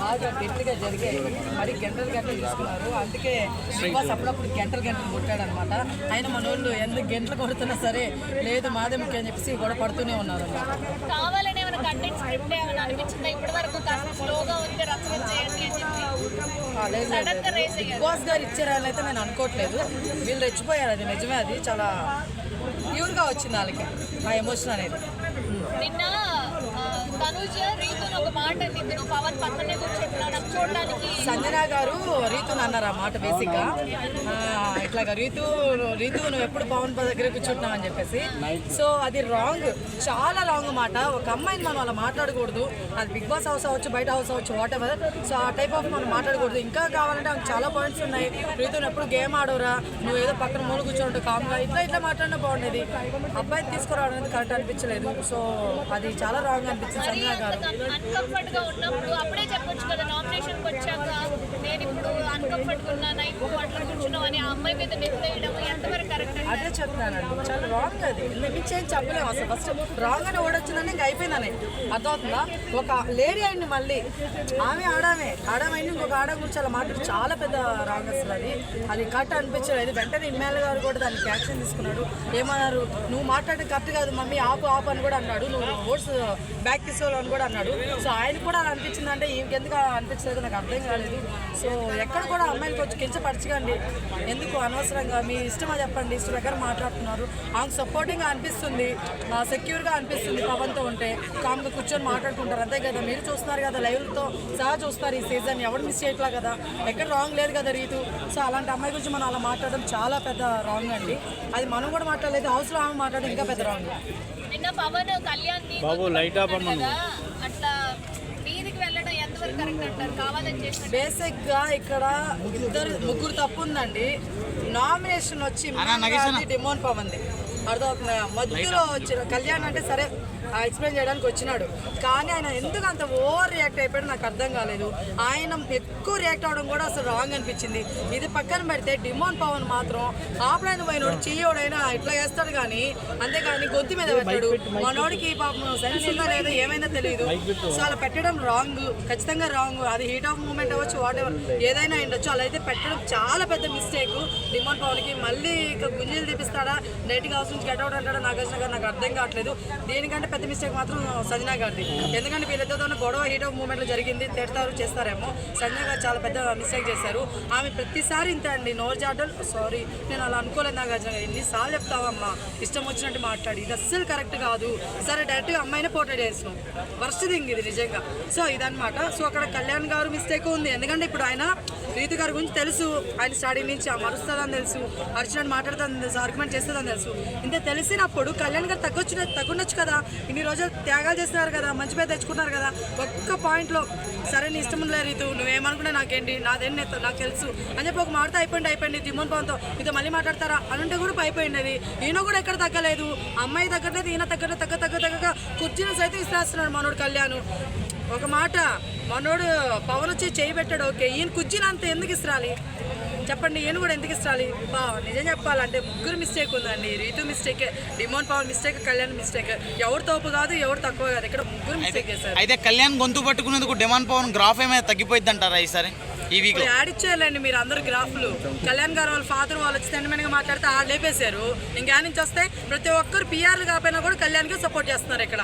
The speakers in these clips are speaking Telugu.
బాగా గట్టిగా జరిగాయి. మరి గంటలు గంటలు తీసుకున్నారు. అందుకే బిగ్ బాస్ అప్పుడప్పుడు గంటలు గంటలు కొట్టాడు అనమాట ఆయన మన వాళ్ళు ఎందుకు గంటలు కొడుతున్నా సరే లేదు మాదే ముఖ్యం అని చెప్పేసి గొడవ పడుతూనే ఉన్నారు అన్నమాట కావాలని ఏమైనా కంటెంట్ స్క్రిప్ట్ ఏమైనా అనిపించిందా? ఇప్పటి వరకు కాస్త స్లోగా ఉంది రచ్చ చేయండి అని చెప్పి. సడన్గా రేస్ బిగ్ అయ్యారు బాస్ గారు ఇచ్చారని అయితే నేను అనుకోవట్లేదు. వీళ్ళు రెచ్చిపోయారు అది నిజమే అది చాలా ప్యూర్గా వచ్చింది వాళ్ళకి ఆ ఎమోషన్ అనేది. నిన్న తనుజ రీతుని ఒక మాట అనింది పవన్ పక్కనే కూడా సంజన గారు రీతుని అన్నారు ఆ మాట బేసిక్గా. ఇట్లాగా రీతు రీతు నువ్వు ఎప్పుడు పవన్ దగ్గర కూర్చుంటున్నావు అని చెప్పేసి. సో అది రాంగ్ చాలా రాంగ్ మాట. ఒక అమ్మాయిని మనం అలా మాట్లాడకూడదు. అది బిగ్ బాస్ హౌస్ అవ్వచ్చు బయట హౌస్ అవ్వచ్చు వాట్ ఎవర్ సో ఆ టైప్ ఆఫ్ మనం మాట్లాడకూడదు. ఇంకా కావాలంటే ఆమెకు చాలా పాయింట్స్ ఉన్నాయి. రీతుని ఎప్పుడు గేమ్ ఆడవురా? నువ్వు ఏదో పక్కన మూల కూర్చోండు కామ్గా ఇట్లా ఇట్లా మాట్లాడినా బాగుండేది. అబ్బాయిని తీసుకురావడం అనేది కరెక్ట్ అనిపించలేదు. సో అది చాలా రాంగ్ అనిపించింది సంజన గారు. హాస్పిటల్కి వచ్చాక నేను ఇప్పుడు అన్కంఫర్ట్గా గా ఉన్నా నైట్ అట్లా కూర్చున్నావు అని ఆ అమ్మాయి మీద నిలదీయడం ఎంతవరకు కరెక్ట్ అదే చెప్తానండి. చాలా రాంగ్ అది. లిమిట్ చేంజ్ చెప్పలేము అసలు. ఫస్ట్ రాంగ్ అని ఓడొచ్చిందని ఇంకా అయిపోయిందని. అర్థమవుతుందా? ఒక లేడీ అయింది మళ్ళీ. ఆమె ఆడామే. ఆడామైంది ఇంకొక ఆడ గురించి అలా మాట్లాడి చాలా పెద్ద రాంగ్ అసలు అది. అది కరెక్ట్ అనిపించలేదు. అది వెంటనే ఇమ్మాయిల్ గారు కూడా దానికి యాక్షన్ తీసుకున్నాడు. ఏమన్నారు? నువ్వు మాట్లాడడం కరెక్ట్ కాదు మమ్మీ. ఆపు ఆపు అని కూడా అన్నాడు. నువ్వు ఓట్స్ బ్యాక్ తీసుకోవాలి అని కూడా అన్నాడు. సో ఆయన కూడా అలా అనిపించింది అంటే ఈకెందుకు అలా అనిపించలేదు నాకు అర్థం కాలేదు. సో ఎక్కడ కూడా అమ్మాయిని కొంచెం కించపరచకండి. ఎందుకు? అనవసరంగా మీ ఇష్టమా చెప్పండి. ఇష్టం దగ్గర మాట్లాడుతున్నారు? ఆమెకు సపోర్టింగ్గా అనిపిస్తుంది. సెక్యూర్గా అనిపిస్తుంది పవన్తో ఉంటే. కామ్గా కూర్చొని మాట్లాడుకుంటారు. అంతే కదా మీరు చూస్తున్నారు కదా లైవ్లతో సహా చూస్తారు ఈ సీజన్. ఎవరు మిస్ చేయట్లా కదా? ఎక్కడ రాంగ్ లేదు కదా రీతు? సో అలాంటి అమ్మాయి గురించి మనం అలా మాట్లాడడం చాలా పెద్ద రాంగ్ అండి. అది మనం కూడా మాట్లాడలేదు హౌస్లో ఆమె మాట్లాడడం ఇంకా పెద్ద రాంగ్ నిన్న పవన్ కళ్యాణ్ బాబు, లైట్ అట్లా వీధికి వెళ్ళడం ఎంతవరకు కరెక్ట్ అంటారు? కావాలని చేసిన బేసిక్గా ఇక్కడ ఇద్దరు ముగ్గురు తప్పు ఉందండి. నామినేషన్ వచ్చి డిమోన్ పవంది అర్థమవుతుందా? మధ్యలో వచ్చిన కళ్యాణ్ అంటే సరే ఎక్స్ప్లెయిన్ చేయడానికి వచ్చినాడు. కానీ ఆయన ఎందుకు అంత ఓవర్ రియాక్ట్ అయిపోయాడు నాకు అర్థం కాలేదు. ఆయన ఎక్కువ రియాక్ట్ అవడం కూడా అసలు రాంగ్ అనిపించింది. ఇది పక్కన పెడితే డిమోన్ పవన్ మాత్రం ఆఫ్లైన్ పోయినోడు చెయ్యోడైనా ఇట్లా వేస్తాడు కానీ అంతేగాని గొంతు మీద పెట్టాడు. మనోడికి పాపం సెన్స్ ఉందా లేదా ఏమైందో తెలియదు సో అలా పెట్టడం రాంగ్ ఖచ్చితంగా రాంగ్ అది హీట్ ఆఫ్ మూమెంట్ అవ్వచ్చు వాట్ ఎవర్ ఏదైనా ఉండొచ్చు. అలా అయితే పెట్టడం చాలా పెద్ద మిస్టేక్ డిమాండ్ పవన్కి మళ్ళీ ఇక గుంజీలు తీపిస్తాడా డైటింగ్ హౌస్ నుంచి గెట్అవుట్ అంటాడా? నాగార్జున గారు నాకు అర్థం కావట్లేదు. దీనికంటే పెద్ద మిస్టేక్ మాత్రం సంజనా గారిది. ఎందుకంటే వీళ్ళిద్దరితో గొడవ హీట్ ఆఫ్ మూమెంట్లో జరిగింది తిడతారు చేస్తారేమో. సంజనా గారు చాలా పెద్ద మిస్టేక్ చేశారు. ఆమె ప్రతిసారి ఇంత అండి నోరు జాడల్ సారీ నేను అలా అనుకోలేదు నాగార్జున గారు. ఎన్నిసార్లు చెప్తావమ్మా ఇష్టం వచ్చినట్టు మాట్లాడి. ఇది అస్సలు కరెక్ట్ కాదు. సరే డైరెక్ట్గా అమ్మాయినే పోర్ట్రేట్ చేసినాం వర్స్ట్ థింగ్ ఇది నిజంగా. సో ఇదనమాట సో అక్కడ కళ్యాణ్ గారు మిస్టేక్ ఉంది. ఎందుకంటే ఇప్పుడు ఆయన రీతి గారి గురించి తెలుసు. ఆయన స్టార్టింగ్ నుంచి ఆ మరుస్తుందని తెలుసు. అర్చన మాట్లాడుతుందని తెలుసు. ఆర్గ్యుమెంట్ చేస్తుందని తెలుసు. ఇంత తెలిసినప్పుడు కళ్యాణ్ గారు తగ్గొచ్చు తగ్గుండొచ్చు కదా? ఇన్ని రోజులు త్యాగాలు చేస్తున్నారు కదా? మంచి పేరు తెచ్చుకున్నారు కదా? ఒక్క పాయింట్లో సరే నీ ఇష్టం లేదు రీతు. నువ్వేమనుకున్నా నాకేంటి? నాదేం నేను నాకు తెలుసు. అని చెప్పి ఒక మాట అయిపోయింది అయిపోయింది. దిమోన్ పవన్తో ఇదో మళ్ళీ మాట్లాడతారా? అనుంటే కూడా అయిపోయింది అది. ఈయన కూడా ఎక్కడ తగ్గలేదు. అమ్మాయి తగ్గట్లేదు ఈయన తగ్గట్లేదు తగ్గ తగ్గ తగ్గక కుర్చీని సైతం ఇస్తాస్తున్నాడు మనోడు కళ్యాణ్. ఒక మాట మనోడు పవన్ వచ్చి చేయి పెట్టాడు ఓకే. ఈయన కుర్చీని అంత ఎందుకు ఇస్తారాలి చెప్పండి ఈయన కూడా ఎందుకు ఇస్తాలి బా నిజం చెప్పాలంటే ముగ్గురు మిస్టేక్ ఉందండి. Ritu mistake Demon Pavan mistake Kalyan mistake ఎవరు తోపు కాదు ఎవరు తక్కువ కాదు. ఇక్కడ ముగ్గురు మిస్టేక్ చేశారు. అయితే కళ్యాణ్ గొంతు పట్టుకునేందుకు డిమాండ్ పవన్ గ్రాఫ్ ఏమైనా తగ్గిపోయింది అంటారా ఈసారి? ఈ వీక్ ఇప్పుడు యాడ్ ఇచ్చేయాలండి మీరు అందరు గ్రాఫ్లు కళ్యాణ్ గారు వాళ్ళ ఫాదర్ వాళ్ళు వచ్చి సెంటిమెంట్గా మాట్లాడితే ఆ లేపేశారు. ఇంకా నుంచి వస్తే ప్రతి ఒక్కరు పిఆర్లు కాకపోయినా కూడా కళ్యాణ్కి సపోర్ట్ చేస్తున్నారు ఇక్కడ.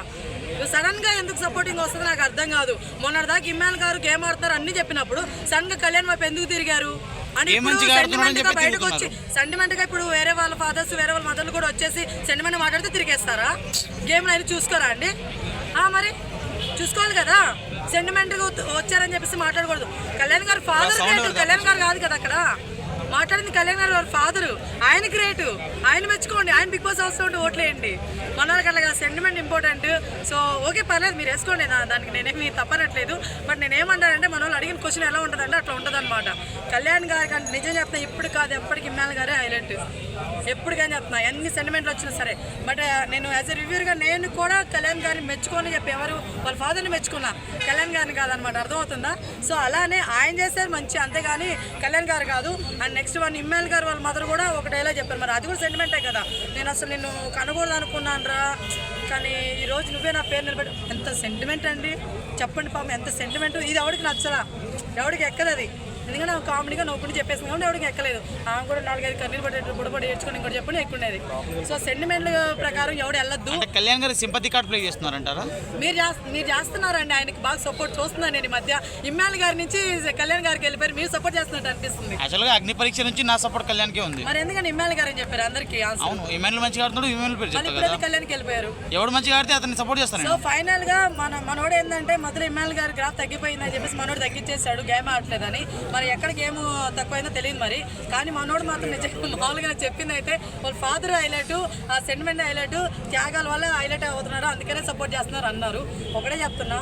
సడన్గా ఎందుకు సపోర్టింగ్ వస్తుంది నాకు అర్థం కాదు. మొన్నటిదాకా ఇమ్మాన్ గారు గేమ్ ఆడతారు అన్ని చెప్పినప్పుడు సడన్గా కళ్యాణ్ వైపు ఎందుకు తిరిగారు? అని ఏ ఇప్పుడు మంచిగా ఆడుతున్నాడని sentiment గా చెప్పి బయటకు వచ్చి సెంటిమెంట్గా ఇప్పుడు వేరే వాళ్ళ ఫాదర్స్ వేరే వాళ్ళ మదర్లు కూడా వచ్చేసి సెంటిమెంట్ మాట్లాడితే తిరిగేస్తారా? గేమ్ అయినా చూసుకోరా అండి? ఆ మరి చూసుకోవాలి కదా. సెంటిమెంట్ వచ్చారని చెప్పేసి మాట్లాడకూడదు. కళ్యాణ్ గారు ఫాదర్ కళ్యాణ్ గారు కాదు కదా అక్కడ. మాట్లాడింది కళ్యాణ్ గారు వాళ్ళ ఫాదర్ ఆయన గ్రేటు ఆయన మెచ్చుకోండి. ఆయన బిగ్ బాస్ హౌస్ ఉంటే ఓట్లేయండి. మన వాళ్ళకి అట్లా సెంటిమెంట్ ఇంపార్టెంట్ సో ఓకే పర్లేదు మీరు వేసుకోండి. నా- దానికి నేనేమి తప్పనట్లేదు. బట్ నేనేమంటానంటే మన వాళ్ళు అడిగిన క్వశ్చన్ ఎలా ఉంటుందంటే అట్లా ఉంటుంది కళ్యాణ్ గారి కానీ నిజం చెప్తున్నా ఇప్పుడు కాదు ఎప్పటికి ఇమ్మాన్ గారే హైలైట్. ఎప్పుడు కానీ చెప్తున్నా ఎన్ని సెంటిమెంట్లు వచ్చినా సరే. బట్ నేను యాజ్ ఎ రివ్యూర్గా నేను కూడా కళ్యాణ్ గారిని మెచ్చుకొని చెప్పి ఎవరు వాళ్ళ ఫాదర్ని మెచ్చుకున్నా. కళ్యాణ్ గారిని కాదనమాట అర్థమవుతుందా? సో అలానే ఆయన చేసేది మంచి అంతేగాని కళ్యాణ్ గారు కాదు. అండ్ నెక్స్ట్ వన్ ఇమ్మాయిల్ గారు వాళ్ళ మదర్ కూడా ఒక డైలాగ్ చెప్పారు. మరి అది కూడా సెంటిమెంటే కదా. నేను అసలు నిన్ను కనకూడదు అనుకున్నాను రా. కానీ ఈరోజు నువ్వే నా పేరు నిలబెట్టి. ఎంత సెంటిమెంట్ అండి. చెప్పండి పాపం ఎంత సెంటిమెంట్ ఇది ఎవరికి నచ్చలా ఎవరికి ఎక్కదు అది ఎందుకంటే ఆమె కామెడీగా నవ్వుకుంటూ చెప్పేసింది కాబట్టి ఎవరికి ఎక్కలేదు. ఆమె కూడా నాలుగైదు కన్నీరు పడేట్టు బుడబడి ఏడ్చుకొని ఇంకోటి చెప్పని ఎక్కుండేది. సో సెంటిమెంట్ ప్రకారం ఎవడు వెళ్ళొద్దు. కళ్యాణ్ గారు సింపతి కార్డ్ ప్లే చేస్తున్నారంటారా? మీరు చేస్త మీరు చేస్తున్నారండి ఆయనకి బాగా సపోర్ట్ చూస్తున్నాను నేను ఈ మధ్య. ఇమ్మాయిల్ గారి నుంచి కళ్యాణ్ గారికి వెళ్ళిపోయారు మీరు సపోర్ట్ చేస్తున్నట్టు అనిపిస్తుంది. యాక్చువల్గా అగ్ని పరీక్ష నుంచి నా సపోర్ట్ కళ్యాణ్కే ఉంది. మరి ఎందుకని ఇమ్మాయిల్ గారు అని చెప్పారు అందరికి అవును ఈమెయిల్ మంచిగా ఆడుతున్నాడు ఈమెయిల్ పేరు ఎందుకు కళ్యాణ్కి వెళ్ళిపోయారు. ఎవడు మంచిగా ఆడితే అతన్ని సపోర్ట్ చేస్తాను సో ఫైనల్గా మన మనోడు ఏంటంటే మొదలు ఇమ్మాయిల్ గారి గ్రాఫ్ తగ్గిపోయిందని చెప్పేసి మనోడు తగ్గించేశాడు గేమ్ ఆడలేదని మరి ఎక్కడికి ఏమో తక్కువైందో తెలియదు మరి. కానీ మనోడు మాత్రం నిజంగా మామూలుగా చెప్పింది అయితే వాళ్ళ ఫాదర్ హైలైట్ ఆ సెంటిమెంట్ హైలైట్ త్యాగాల వల్ల హైలైట్ అవుతున్నారు అందుకనే సపోర్ట్ చేస్తున్నారు అన్నారు. ఒకటే చెప్తున్నా.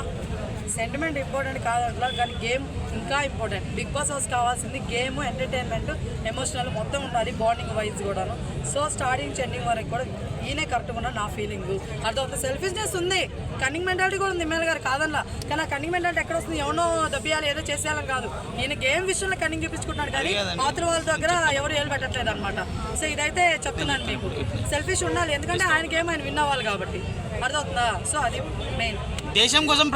సెంటిమెంట్ ఇంపార్టెంట్ కాదంట్లా కానీ గేమ్ ఇంకా ఇంపార్టెంట్ బిగ్ బాస్ హౌస్ కావాల్సింది గేమ్ ఎంటర్టైన్మెంట్ ఎమోషనల్ మొత్తం ఉండాలి బాండింగ్ వైజ్ కూడాను. సో స్టార్టింగ్ చెండింగ్ వరకు కూడా ఈయనే కరెక్ట్గా ఉన్న నా ఫీలింగ్ అర్థం సెల్ఫిష్నెస్ ఉంది. కన్నింగ్ మెంటాలిటీ కూడా ఉంది ఎమ్మెల్యే గారు కాదల్లా కానీ ఆ కన్నింగ్ మెంటాలిటీ ఎక్కడ వస్తుంది? ఎవనో దబ్బియాలి ఏదో చేసేయాలని కాదు. ఈయన గేమ్ విషయంలో కన్నింగ్ చూపించుకుంటున్నాడు కానీ అవతల వాళ్ళ దగ్గర ఎవరు ఏలు పెట్టట్లేదు అనమాట సో ఇదైతే చెప్తున్నాను మీకు. సెల్ఫిష్ ఉండాలి ఎందుకంటే ఆయన గేమ్ ఆయన విన్ అవ్వాలి కాబట్టి. అర్థమవుతుందా? సో అది మెయిన్ దేశం కోసం